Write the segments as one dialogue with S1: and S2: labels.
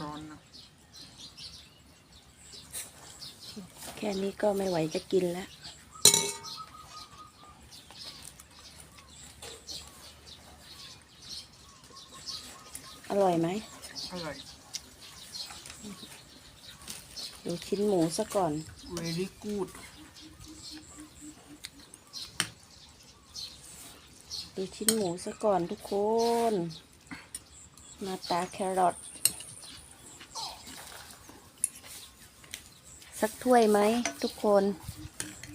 S1: ร้อนนะ
S2: แค่นี้ก็ไม่ไหวจะกินแล้วอร่อยไหม
S1: อร่อย
S2: ดูชิ้นหมูซะก่อน
S1: very good
S2: ดูชิ้นหมูซะก่อนทุกคนหน้าตาแครอท สักถ้วยไหมทุกคน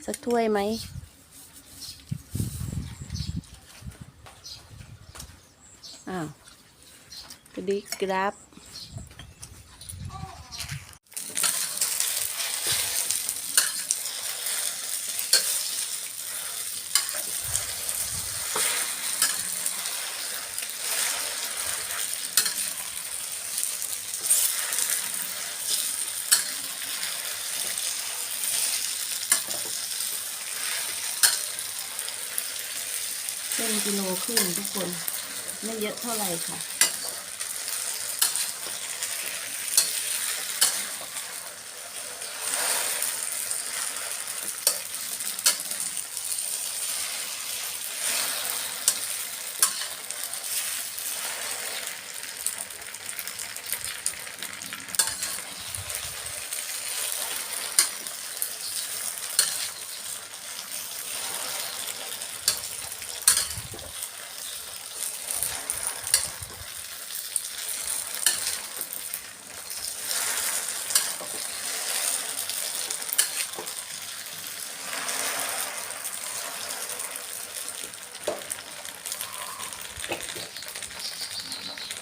S2: สักถ้วยไหม อ้าวกระดิกกรับ เส้นกิโลครึ่งทุกคน ไม่เยอะเท่าไหร่ค่ะ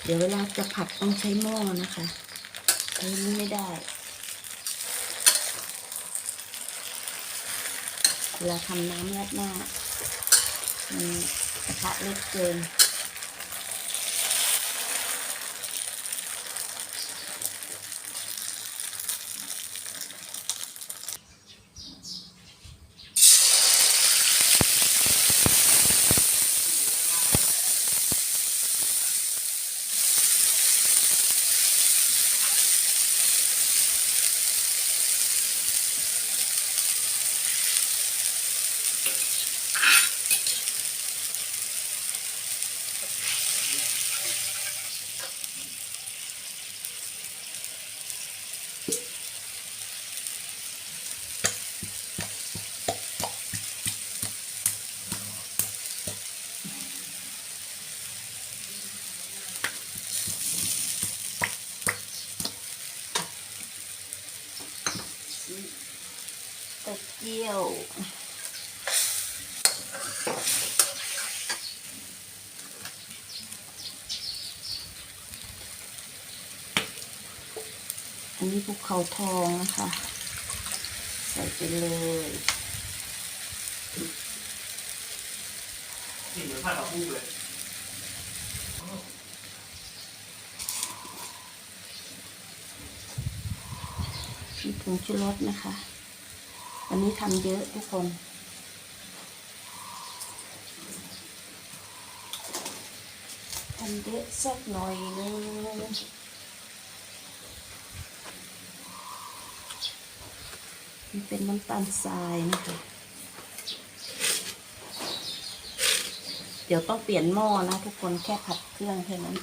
S2: เดี๋ยวเวลาจะผัดต้องใช้หม้อนะคะใช้นี้ไม่ได้ เวลาทำน้ำราดหน้ามันกระทะเล็กเกิน เกียว นนี้ภูเขาทองนะคะ ใส่ไปเลย
S1: นี่เหมือนผัดผักบุ้งเลย
S2: มีผงชูรสนะคะ วันนี้ทำเยอะทุกคนทำเยอะสักหน่อยนึง นี่เป็นน้ำตาลทรายนะคะ เดี๋ยวต้องเปลี่ยนหม้อนะทุกคนแค่ผัดเครื่องแค่นั้น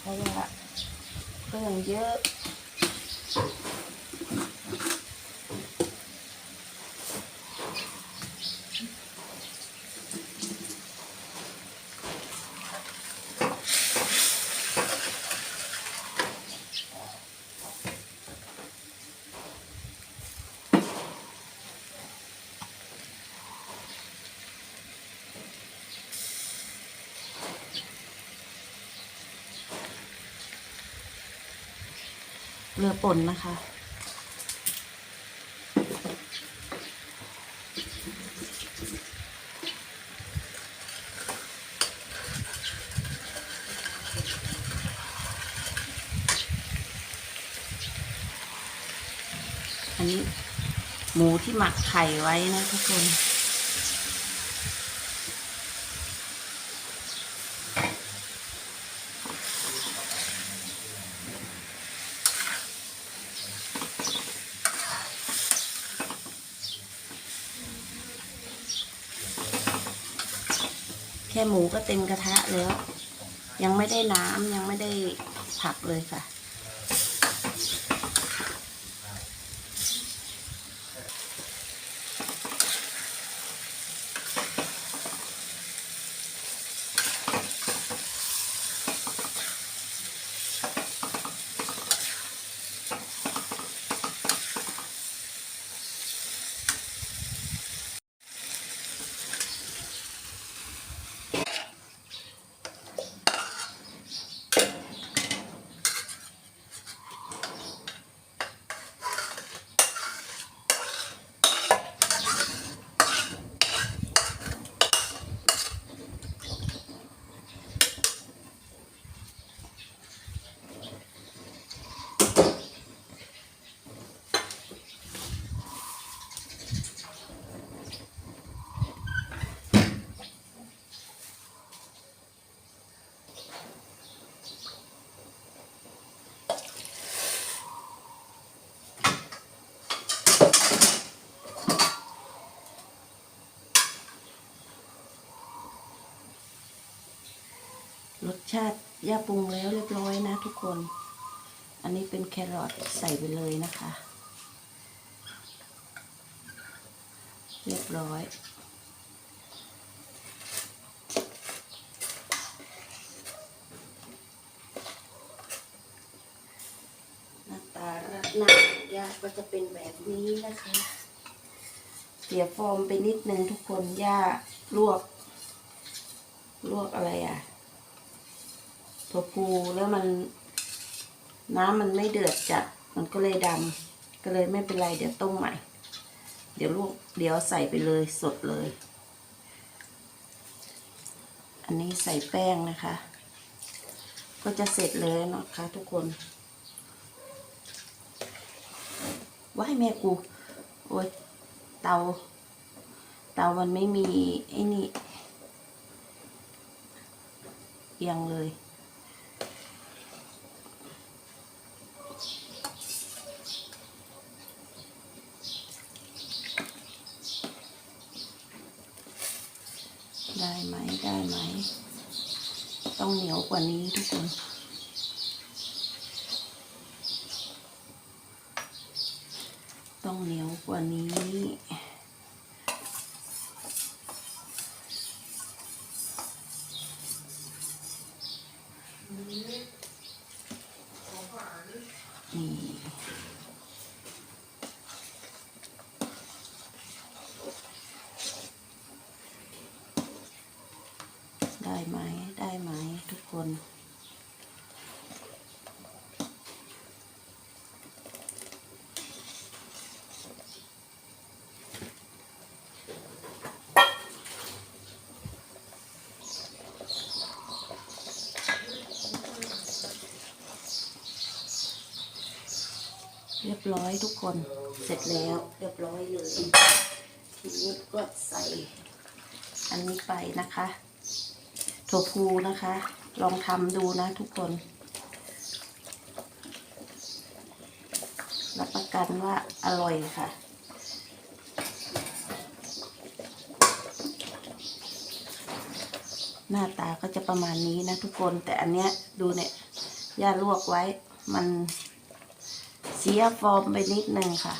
S2: เพราะว่าเครื่องเยอะ เรือป่นนะคะ อันนี้หมูที่หมักไข่ไว้นะทุกคน ค่หมูก็เต็มกระทะแล้ว ยังไม่ได้น้ำยังไม่ได้ผักเลยค่ะ รสชาติย่าปรุงแล้วเรียบร้อยนะทุกคน อันนี้เป็นแครอทใส่ไปเลยนะคะ เรียบร้อย หน้าตาราดหน้าย่าก็จะเป็นแบบนี้นะคะ เสียฟอร์มไปนิดนึงทุกคนย่าลวก ลวกอะไรอะ ถั่วพูแล้วมันน้ำมันไม่เดือดจัด มันก็เลยดำก็เลยไม่เป็นไร เดี๋ยวต้มใหม่ เดี๋ยวลวกเดี๋ยวใส่ไปเลยสดเลย อันนี้ใส่แป้งนะคะ ก็จะเสร็จเลยนะคะทุกคนว่าให้แม่กูโอ้ยเตา เตามันไม่มีไอ้นี่เอียงเลย ได้ไหมได้ไหม ต้องเหนียวกว่านี้ทุกคนต้องเหนียวกว่านี้ ได้ไหม ได้ไหม ทุก คนเรียบร้อยทุกคนเสร็จแล้วเรียบร้อยเลย ทีนี้ก็ใส่อันนี้ไปนะคะถั่วพูนะคะ ลองทำดูนะทุกคน รับประกันว่าอร่อยค่ะ หน้าตาก็จะประมาณนี้นะทุกคนแต่อันเนี้ยดูเนี่ยย่าลวกไว้มันเสียฟอร์มไปนิดนึงค่ะ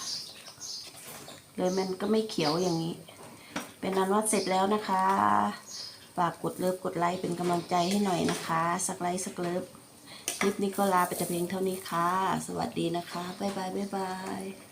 S2: เลยมันก็ไม่เขียวอย่างนี้ เป็นนั้นว่าเสร็จแล้วนะคะากกดเลิฟกดไลค์เป็นกำลังใจให้หน่อยนะคะ สักไลค์สักเลิฟคลิปนี้ก็ลาไปแต่เพียงเท่านี้ค่ะ สวัสดีนะคะ บ๊ายบาย บ๊ายบาย